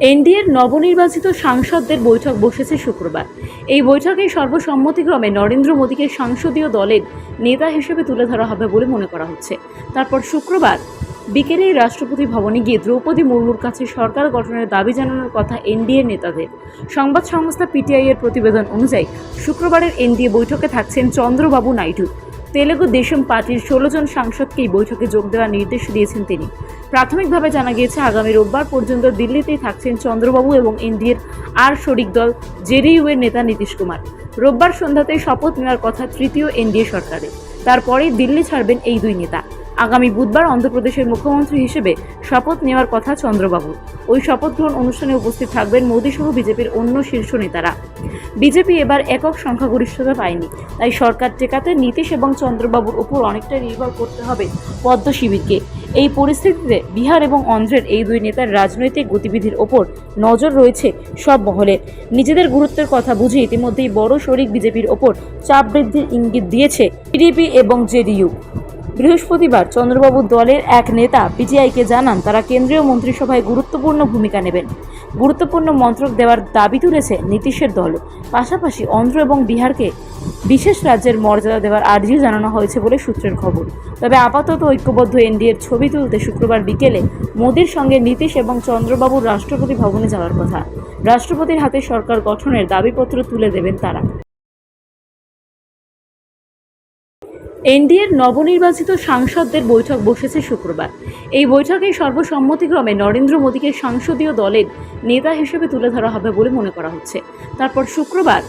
এনডিএর নবনির্বাচিত সাংসদদের বৈঠক বসেছে শুক্রবার। এই বৈঠকে সর্বসম্মতিক্রমে নরেন্দ্র মোদীকে সংসদীয় দলের নেতা হিসেবে তুলে ধরা হবে বলে মনে করা হচ্ছে। তারপর শুক্রবার বিকেলেই রাষ্ট্রপতি ভবনে গিয়ে দ্রৌপদী মুর্মুর কাছে সরকার গঠনের দাবি জানানোর কথা এনডিএ নেতাদের। সংবাদ সংস্থা পিটিআই এর প্রতিবেদন অনুযায়ী, শুক্রবারের এনডিএ বৈঠকে থাকছেন চন্দ্রবাবু নাইডু। তেলেগু দেশম পার্টির ষোলো জন সাংসদকেই বৈঠকে যোগ দেওয়ার নির্দেশ দিয়েছেন তিনি। প্রাথমিকভাবে জানা গিয়েছে, আগামী রোববার পর্যন্ত দিল্লিতেই থাকছেন চন্দ্রবাবু এবং এনডিএর আর শরিক দল, জেডিইউয়ের নেতা নীতিশ কুমার। রোববার সন্ধ্যাতেই শপথ নেওয়ার কথা তৃতীয় এনডিএ সরকারে তারপরেই দিল্লি ছাড়বেন এই দুই নেতা। আগামী বুধবার অন্ধ্রপ্রদেশের মুখ্যমন্ত্রী হিসেবে শপথ নেওয়ার কথা চন্দ্রবাবু। ওই শপথ গ্রহণ অনুষ্ঠানে উপস্থিত থাকবেন মোদী সহ বিজেপির অন্য শীর্ষ নেতারা। বিজেপি এবার একক সংখ্যাগরিষ্ঠতা পায়নি, তাই সরকার টেকাতে নীতিশ এবং চন্দ্রবাবুর উপর অনেকটা নির্ভর করতে হবে পদ্ম শিবিরকে। এই পরিস্থিতিতে বিহার এবং অন্ধ্রের এই দুই নেতার রাজনৈতিক গতিবিধির ওপর নজর রয়েছে সব মহলের নিজেদের গুরুত্বের কথা বুঝে ইতিমধ্যেই বড় শরিক বিজেপির ওপর চাপ বৃদ্ধির ইঙ্গিত দিয়েছে টিডিপি এবং জেডিইউ। বৃহস্পতিবার চন্দ্রবাবু দলের এক নেতা পিজিআইকে জানান তারা কেন্দ্রীয় মন্ত্রিসভায় গুরুত্বপূর্ণ ভূমিকা নেবেন। গুরুত্বপূর্ণ মন্ত্রক দেওয়ার দাবি তুলেছে নীতিশের দল। পাশাপাশি অন্ধ্র এবং বিহারকে বিশেষ রাজ্যের মর্যাদা দেওয়ার আর্জিও জানানো হয়েছে বলে সূত্রের খবর। তবে আপাতত ঐক্যবদ্ধ এনডিএর ছবি তুলতে শুক্রবার বিকেলে মোদীর সঙ্গে নীতিশ এবং চন্দ্রবাবুর রাষ্ট্রপতি ভবনে যাওয়ার কথা। রাষ্ট্রপতির হাতে সরকার গঠনের দাবিপত্র তুলে দেবেন তারা। এনডিএর নবনির্বাচিত সাংসদদের বৈঠক বসেছে শুক্রবার। এই বৈঠকে সর্বসম্মতিক্রমে নরেন্দ্র মোদীকে সংসদীয় দলের নেতা হিসেবে তুলে ধরা হবে বলে মনে করা হচ্ছে। তারপর শুক্রবার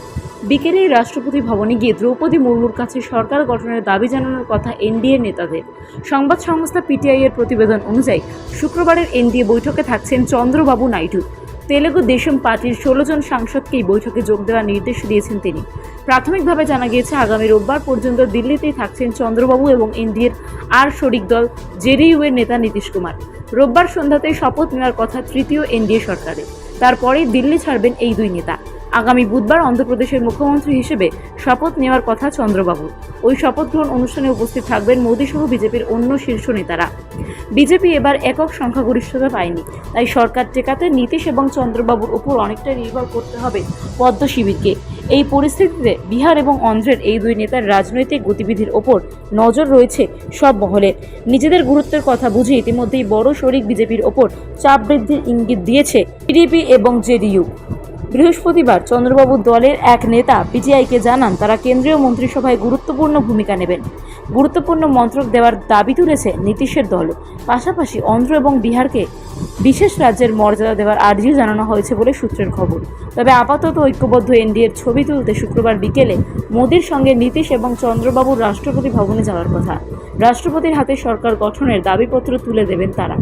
বিকেলেই রাষ্ট্রপতি ভবনে গিয়ে দ্রৌপদী মুর্মুর কাছে সরকার গঠনের দাবি জানানোর কথা এনডিএ নেতাদের। সংবাদ সংস্থা পিটিআই এর প্রতিবেদন অনুযায়ী, শুক্রবারের এনডিএ বৈঠকে থাকছেন চন্দ্রবাবু নাইডু। তেলেগু দেশম পার্টির ষোলো জন সাংসদকেই বৈঠকে যোগ দেওয়ার নির্দেশ দিয়েছেন তিনি। প্রাথমিকভাবে জানা গিয়েছে, আগামী রোববার পর্যন্ত দিল্লিতেই থাকছেন চন্দ্রবাবু এবং এনডিএর আর শরিক দল জেডিইউ এর নেতা নীতিশ কুমার। রোববার সন্ধ্যাতেই শপথ নেওয়ার কথা তৃতীয় এনডিএ সরকারে তারপরে দিল্লি ছাড়বেন এই দুই নেতা। আগামী বুধবার অন্ধ্রপ্রদেশের মুখ্যমন্ত্রী হিসেবে শপথ নেওয়ার কথা চন্দ্রবাবুর ওই শপথ গ্রহণ অনুষ্ঠানে উপস্থিত থাকবেন মোদী সহ বিজেপির অন্য শীর্ষ নেতারা। বিজেপি এবার একক সংখ্যাগরিষ্ঠতা পায়নি, তাই সরকার টেকাতে নীতিশ এবং চন্দ্রবাবুর উপর অনেকটা নির্ভর করতে হবে পদ্ম শিবিরকে। এই পরিস্থিতিতে বিহার এবং অন্ধ্রের এই দুই নেতার রাজনৈতিক গতিবিধির ওপর নজর রয়েছে সব মহলের। নিজেদের গুরুত্বের কথা বুঝে ইতিমধ্যেই বড় শরিক বিজেপির ওপর চাপ বৃদ্ধির ইঙ্গিত দিয়েছে টিডিপি এবং জেডিইউ। বৃহস্পতিবার চন্দ্রবাবু দলের এক নেতা পিজিআইকে জানান তারা কেন্দ্রীয় মন্ত্রিসভায় গুরুত্বপূর্ণ ভূমিকা নেবেন। গুরুত্বপূর্ণ মন্ত্রক দেওয়ার দাবি তুলেছে নীতিশের দল। পাশাপাশি অন্ধ্র এবং বিহারকে বিশেষ রাজ্যের মর্যাদা দেওয়ার আর্জিও জানানো হয়েছে বলে সূত্রের খবর। তবে আপাতত ঐক্যবদ্ধ এনডিএর ছবি তুলতে শুক্রবার বিকেলে মোদীর সঙ্গে নীতিশ এবং চন্দ্রবাবুর রাষ্ট্রপতি ভবনে যাওয়ার কথা। রাষ্ট্রপতির হাতে সরকার গঠনের দাবিপত্র তুলে দেবেন তারা।